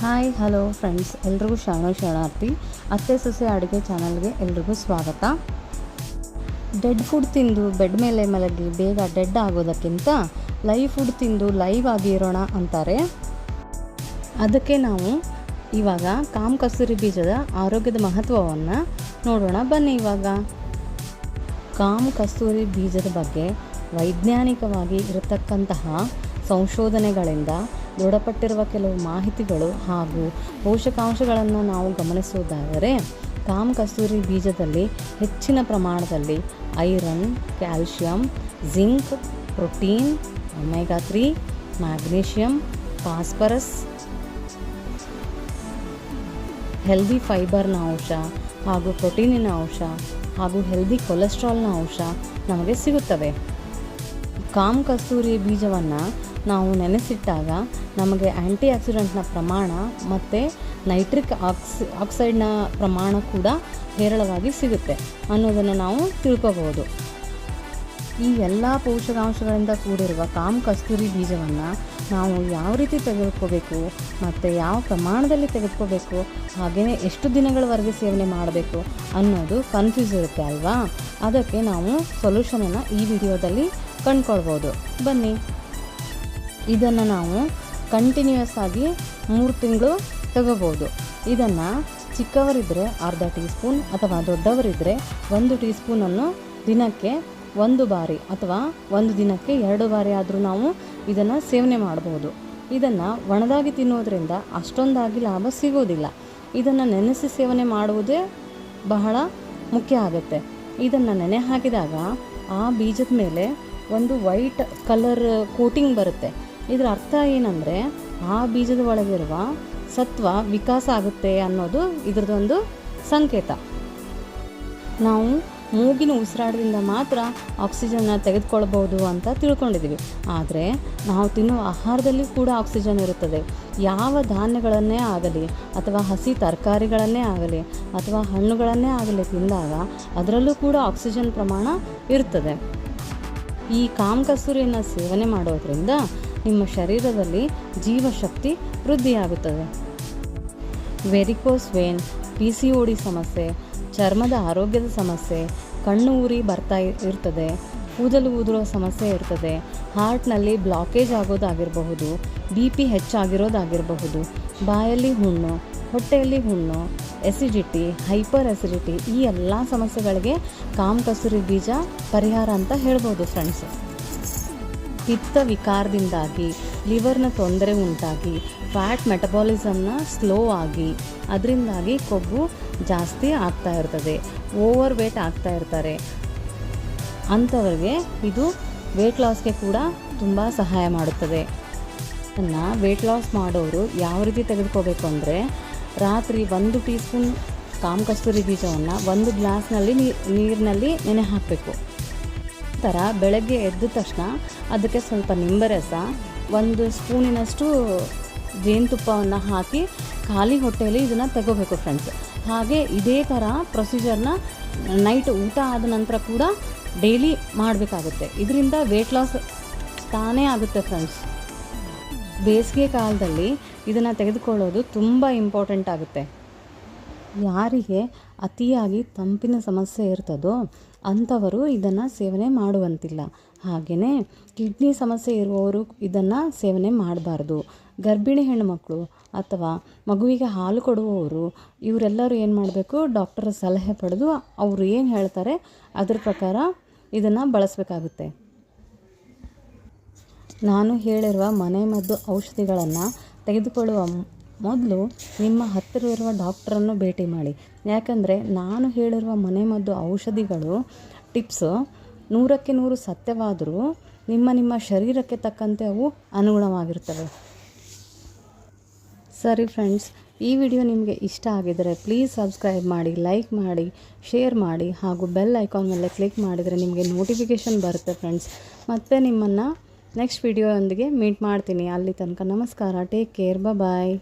Hi hello friends ಎಲ್ರಿಗೂ ಶರಣ ಶರಣಾರ್ಥಿ ಅತ್ತೆ ಸೊಸೆ ಅಡುಗೆ ಚಾನಲ್ಗೆ ಎಲ್ರಿಗೂ ಸ್ವಾಗತ. ಡೆಡ್ ಫುಡ್ ತಿಂದು ಬೆಡ್ ಮೇಲೆ ಮಲಗಿ ಬೇಗ ಡೆಡ್ ಆಗೋದಕ್ಕಿಂತ ಲೈವ್ ಫುಡ್ ತಿಂದು ಲೈವ್ ಆಗಿರೋಣ ಅಂತಾರೆ. ಅದಕ್ಕೆ ನಾವು ಇವಾಗ ಕಾಮ್ ಕಸ್ತೂರಿ ಬೀಜದ ಆರೋಗ್ಯದ ಮಹತ್ವವನ್ನು ನೋಡೋಣ. ಬನ್ನಿ ಇವಾಗ. ಕಾಮ್ ಕಸ್ತೂರಿ ಬೀಜದ ಬಗ್ಗೆ ವೈಜ್ಞಾನಿಕವಾಗಿ ಇರತಕ್ಕಂತಹ ಸಂಶೋಧನೆಗಳಿಂದ ದೃಢಪಟ್ಟಿರುವ ಕೆಲವು ಮಾಹಿತಿಗಳು ಹಾಗೂ ಪೋಷಕಾಂಶಗಳನ್ನು ನಾವು ಗಮನಿಸುವುದಾದರೆ, ಕಾಮ್ ಕಸ್ತೂರಿ ಬೀಜದಲ್ಲಿ ಹೆಚ್ಚಿನ ಪ್ರಮಾಣದಲ್ಲಿ iron, calcium, zinc, protein, omega three, magnesium, phosphorus, healthy ಫೈಬರ್ನ ಅಂಶ ಹಾಗೂ ಪ್ರೋಟೀನಿನ ಅಂಶ ಹಾಗೂ ಹೆಲ್ದಿ ಕೊಲೆಸ್ಟ್ರಾಲ್ನ ಅಂಶ ನಮಗೆ ಸಿಗುತ್ತವೆ. ಕಾಮ್ ಕಸ್ತೂರಿ ಬೀಜವನ್ನು ನಾವು ನೆನೆಸಿಟ್ಟಾಗ ನಮಗೆ ಆ್ಯಂಟಿ ಆಕ್ಸಿಡೆಂಟ್ನ ಪ್ರಮಾಣ ಮತ್ತು ನೈಟ್ರಿಕ್ ಆಕ್ಸ್ ಆಕ್ಸೈಡ್ನ ಪ್ರಮಾಣ ಕೂಡ ಹೇರಳವಾಗಿ ಸಿಗುತ್ತೆ ಅನ್ನೋದನ್ನು ನಾವು ತಿಳ್ಕೋಬೋದು ಈ ಎಲ್ಲ ಪೋಷಕಾಂಶಗಳಿಂದ ಕೂಡಿರುವ ಕಾಮ್ ಕಸ್ತೂರಿ ಬೀಜವನ್ನು ನಾವು ಯಾವ ರೀತಿ ತೆಗೆದುಕೋಬೇಕು ಮತ್ತು ಯಾವ ಪ್ರಮಾಣದಲ್ಲಿ ತೆಗೆದುಕೋಬೇಕು, ಹಾಗೆಯೇ ಎಷ್ಟು ದಿನಗಳವರೆಗೆ ಸೇವನೆ ಮಾಡಬೇಕು ಅನ್ನೋದು ಕನ್ಫ್ಯೂಸ್ ಇರುತ್ತೆ ಅಲ್ವಾ? ಅದಕ್ಕೆ ನಾವು ಸೊಲ್ಯೂಷನನ್ನು ಈ ವಿಡಿಯೋದಲ್ಲಿ ಕಂಡ್ಕೊಳ್ಬೋದು. ಬನ್ನಿ. ಇದನ್ನು ನಾವು ಕಂಟಿನ್ಯೂಯಸ್ ಆಗಿ ಮೂರು ತಿಂಗಳು ತಗೋಬೋದು. ಇದನ್ನು ಚಿಕ್ಕವರಿದ್ದರೆ ಅರ್ಧ ಟೀ ಸ್ಪೂನ್ ಅಥವಾ ದೊಡ್ಡವರಿದ್ದರೆ ಒಂದು ಟೀ ಸ್ಪೂನನ್ನು ದಿನಕ್ಕೆ ಒಂದು ಬಾರಿ ಅಥವಾ ಒಂದು ದಿನಕ್ಕೆ ಎರಡು ಬಾರಿ ಆದರೂ ನಾವು ಇದನ್ನು ಸೇವನೆ ಮಾಡ್ಬೋದು. ಇದನ್ನು ಒಣದಾಗಿ ತಿನ್ನೋದ್ರಿಂದ ಅಷ್ಟೊಂದಾಗಿ ಲಾಭ ಸಿಗೋದಿಲ್ಲ. ಇದನ್ನು ನೆನೆಸಿ ಸೇವನೆ ಮಾಡುವುದೇ ಬಹಳ ಮುಖ್ಯ ಆಗುತ್ತೆ. ಇದನ್ನು ನೆನೆ ಹಾಕಿದಾಗ ಆ ಬೀಜದ ಮೇಲೆ ಒಂದು ವೈಟ್ ಕಲರ್ ಕೋಟಿಂಗ್ ಬರುತ್ತೆ. ಇದರ ಅರ್ಥ ಏನಂದರೆ ಆ ಬೀಜದ ಒಳಗಿರುವ ಸತ್ವ ವಿಕಾಸ ಆಗುತ್ತೆ ಅನ್ನೋದು ಇದ್ರದ್ದೊಂದು ಸಂಕೇತ. ನಾವು ಮೂಗಿನ ಉಸಿರಾಟದಿಂದ ಮಾತ್ರ ಆಕ್ಸಿಜನ್ನ ತೆಗೆದುಕೊಳ್ಬೋದು ಅಂತ ತಿಳ್ಕೊಂಡಿದ್ದೀವಿ. ಆದರೆ ನಾವು ತಿನ್ನುವ ಆಹಾರದಲ್ಲಿ ಕೂಡ ಆಕ್ಸಿಜನ್ ಇರುತ್ತದೆ. ಯಾವ ಧಾನ್ಯಗಳನ್ನೇ ಆಗಲಿ ಅಥವಾ ಹಸಿ ತರಕಾರಿಗಳನ್ನೇ ಆಗಲಿ ಅಥವಾ ಹಣ್ಣುಗಳನ್ನೇ ಆಗಲಿ ತಿಂದಾಗ ಅದರಲ್ಲೂ ಕೂಡ ಆಕ್ಸಿಜನ್ ಪ್ರಮಾಣ ಇರ್ತದೆ. ಈ ಕಾಮಕಸ್ತೂರಿಯನ್ನು ಸೇವನೆ ಮಾಡೋದ್ರಿಂದ ನಿಮ್ಮ ಶರೀರದಲ್ಲಿ ಜೀವಶಕ್ತಿ ವೃದ್ಧಿಯಾಗುತ್ತದೆ. Varicose vein, P C D ಸಮಸ್ಯೆ, ಚರ್ಮದ ಆರೋಗ್ಯದ ಸಮಸ್ಯೆ, ಕಣ್ಣು ಉರಿ ಬರ್ತಾ ಇರ್ತದೆ, ಕೂದಲು ಉದುರೋ ಸಮಸ್ಯೆ ಇರ್ತದೆ, ಹಾರ್ಟ್ನಲ್ಲಿ ಬ್ಲಾಕೇಜ್ ಆಗೋದಾಗಿರಬಹುದು, ಬಿ ಪಿ ಹೆಚ್ಚಾಗಿರೋದಾಗಿರಬಹುದು, ಬಾಯಲ್ಲಿ ಹುಣ್ಣು, ಹೊಟ್ಟೆಯಲ್ಲಿ ಹುಣ್ಣು ಎಸಿಡಿಟಿ ಹೈಪರ್ ಎಸಿಡಿಟಿ ಈ ಎಲ್ಲ ಸಮಸ್ಯೆಗಳಿಗೆ ಕಾಮ್, ಕಸೂರಿ ಬೀಜ ಪರಿಹಾರ ಅಂತ ಹೇಳ್ಬೋದು ಫ್ರೆಂಡ್ಸ್ ಪಿತ್ತ ವಿಕಾರದಿಂದಾಗಿ, ಲಿವರ್ನ ತೊಂದರೆ ಉಂಟಾಗಿ, ಫ್ಯಾಟ್ ಮೆಟಬಾಲಿಸಮ್ನ ಸ್ಲೋ ಆಗಿ, ಅದರಿಂದಾಗಿ ಕೊಬ್ಬು ಜಾಸ್ತಿ ಆಗ್ತಾ ಇರ್ತದೆ ಓವರ್ ವೇಟ್ ಆಗ್ತಾ ಇರ್ತಾರೆ. ಅಂಥವ್ರಿಗೆ ಇದು ವೇಟ್ ಲಾಸ್ಗೆ ಕೂಡ ತುಂಬ ಸಹಾಯ ಮಾಡುತ್ತದೆ. ಅದನ್ನು ವೇಟ್ ಲಾಸ್ ಮಾಡೋರು ಯಾವ ರೀತಿ ತೆಗೆದುಕೋಬೇಕು ಅಂದರೆ, ರಾತ್ರಿ ಒಂದು ಟೀ ಸ್ಪೂನ್ ಕಾಮ್ ಕಸ್ತೂರಿ ಬೀಜವನ್ನು ಒಂದು ಗ್ಲಾಸ್ನಲ್ಲಿ ನೀರಿನಲ್ಲಿ ನೆನೆ ಹಾಕಬೇಕು. ಥರ ಬೆಳಗ್ಗೆ ಎದ್ದ ತಕ್ಷಣ ಅದಕ್ಕೆ ಸ್ವಲ್ಪ ನಿಂಬೆ ರಸ ಒಂದು ಸ್ಪೂನಿನಷ್ಟು ಜೇನುತುಪ್ಪವನ್ನು ಹಾಕಿ ಖಾಲಿ ಹೊಟ್ಟೆಯಲ್ಲಿ ಇದನ್ನು ತಗೋಬೇಕು ಫ್ರೆಂಡ್ಸ್ ಹಾಗೆ ಇದೇ ಥರ ಪ್ರೊಸೀಜರ್ನ ನೈಟ್ ಊಟ ಆದ ನಂತರ ಕೂಡ ಡೈಲಿ ಮಾಡಬೇಕಾಗುತ್ತೆ. ಇದರಿಂದ ವೆಯ್ಟ್ ಲಾಸ್ ತಾನೇ ಆಗುತ್ತೆ ಫ್ರೆಂಡ್ಸ್ ಬೇಸಿಗೆ ಕಾಲದಲ್ಲಿ ಇದನ್ನು ತೆಗೆದುಕೊಳ್ಳೋದು ತುಂಬ ಇಂಪಾರ್ಟೆಂಟ್ ಆಗುತ್ತೆ. ಯಾರಿಗೆ ಅತಿಯಾಗಿ ತಂಪಿನ ಸಮಸ್ಯೆ ಇರ್ತದೋ ಅಂಥವರು ಇದನ್ನು ಸೇವನೆ ಮಾಡುವಂತಿಲ್ಲ. ಹಾಗೆಯೇ ಕಿಡ್ನಿ ಸಮಸ್ಯೆ ಇರುವವರು ಇದನ್ನು ಸೇವನೆ ಮಾಡಬಾರ್ದು. ಗರ್ಭಿಣಿ ಹೆಣ್ಣುಮಕ್ಕಳು ಅಥವಾ ಮಗುವಿಗೆ ಹಾಲು ಕೊಡುವವರು ಇವರೆಲ್ಲರೂ ಏನು ಮಾಡಬೇಕು? ಡಾಕ್ಟರ್ ಸಲಹೆ ಪಡೆದು ಅವರು ಏನು ಹೇಳ್ತಾರೆ? ಅದ್ರ ಪ್ರಕಾರ ಇದನ್ನು ಬಳಸಬೇಕಾಗುತ್ತೆ. ನಾನು ಹೇಳಿರುವ ಮನೆಮದ್ದು ಔಷಧಿಗಳನ್ನು ತೆಗೆದುಕೊಳ್ಳುವ ಮೊದಲು ನಿಮ್ಮ ಹತ್ತಿರವಿರುವ ಡಾಕ್ಟ್ರನ್ನು ಭೇಟಿ ಮಾಡಿ. ಯಾಕಂದರೆ ನಾನು ಹೇಳಿರುವ ಮನೆಮದ್ದು ಔಷಧಿಗಳು, ಟಿಪ್ಸು ನೂರಕ್ಕೆ ನೂರು ಸತ್ಯವಾದರೂ ನಿಮ್ಮ ನಿಮ್ಮ ಶರೀರಕ್ಕೆ ತಕ್ಕಂತೆ ಅವು ಅನುಗುಣವಾಗಿರ್ತವೆ ಸರಿ ಫ್ರೆಂಡ್ಸ್, ಈ ವಿಡಿಯೋ ನಿಮಗೆ ಇಷ್ಟ ಆಗಿದರೆ ಪ್ಲೀಸ್ ಸಬ್ಸ್ಕ್ರೈಬ್ ಮಾಡಿ ಲೈಕ್ ಮಾಡಿ ಶೇರ್ ಮಾಡಿ ಹಾಗೂ ಬೆಲ್ ಐಕಾನ್ ಮೇಲೆ ಕ್ಲಿಕ್ ಮಾಡಿದರೆ ನಿಮಗೆ ನೋಟಿಫಿಕೇಷನ್ ಬರುತ್ತೆ ಫ್ರೆಂಡ್ಸ್. ಮತ್ತೆ ನಿಮ್ಮನ್ನು ನೆಕ್ಸ್ಟ್ ವಿಡಿಯೋದೊಂದಿಗೆ ಮೀಟ್ ಮಾಡ್ತೀನಿ. ಅಲ್ಲಿ ತನಕ ನಮಸ್ಕಾರ ಟೇಕ್ ಕೇರ್ ಬಾಯ್